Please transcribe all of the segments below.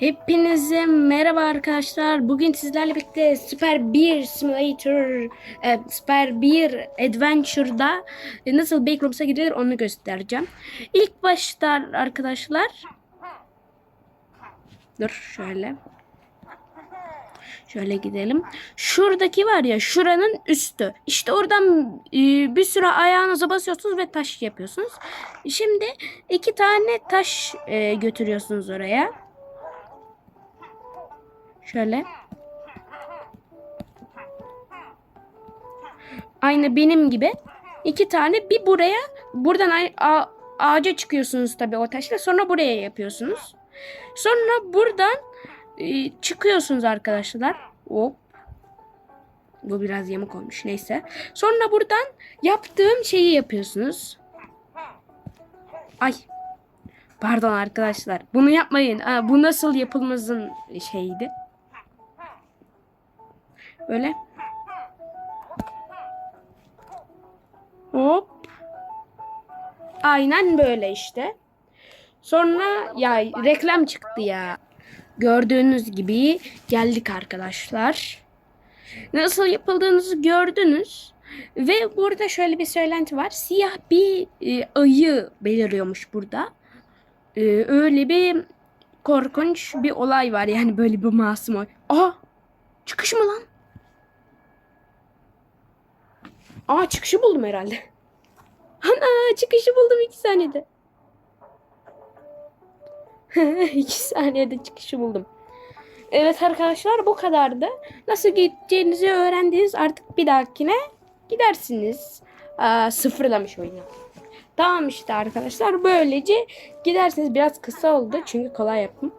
Hepinize merhaba arkadaşlar. Bugün sizlerle birlikte Super 1 Simulator, e, Super 1 Adventure'da e, nasıl Backrooms'a gidilir onu göstereceğim. İlk başta arkadaşlar Dur şöyle. Şöyle gidelim. Şuradaki var ya şuranın üstü. İşte oradan e, bir süre ayağınıza basıyorsunuz ve taş yapıyorsunuz. Şimdi iki tane taş e, götürüyorsunuz oraya. Şöyle. Aynı benim gibi. iki tane bir buraya buradan ağaca çıkıyorsunuz tabii o taşla sonra buraya yapıyorsunuz. Sonra buradan e, çıkıyorsunuz arkadaşlar. Hop. Bu biraz yamuk olmuş neyse. Sonra buradan yaptığım şeyi yapıyorsunuz. Ay. Pardon arkadaşlar. Bunu yapmayın. Aa, bu nasıl yapılmazın şeyiydi. Böyle. Hop. Aynen böyle işte. Sonra ya reklam çıktı ya. Gördüğünüz gibi geldik arkadaşlar. Nasıl yapıldığınızı gördünüz. Ve burada şöyle bir söylenti var. Siyah bir e, ayı beliriyormuş burada. E, öyle bir korkunç bir olay var. Yani böyle bir masum oy. Aa! Çıkış mı lan? Aa çıkışı buldum herhalde. Ana çıkışı buldum iki saniyede. iki saniyede çıkışı buldum. Evet arkadaşlar bu kadardı. Nasıl gideceğinizi öğrendiniz. Artık bir dahakine gidersiniz. Aa, sıfırlamış oyunu. Tamam işte arkadaşlar. Böylece gidersiniz. Biraz kısa oldu çünkü kolay yapım.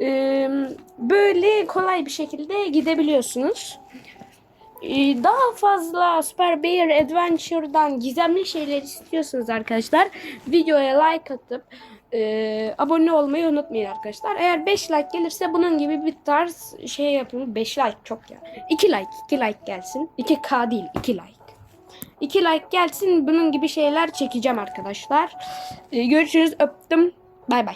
Ee, böyle kolay bir şekilde gidebiliyorsunuz. Ee, daha fazla Super Bear Adventure'dan gizemli şeyler istiyorsanız arkadaşlar videoya like atıp e, abone olmayı unutmayın arkadaşlar. Eğer 5 like gelirse bunun gibi bir tarz şey yapın. 5 like çok ya. 2 like, 2 like gelsin. 2k değil, 2 like. 2 like gelsin bunun gibi şeyler çekeceğim arkadaşlar. Ee, görüşürüz öptüm. Bay bay.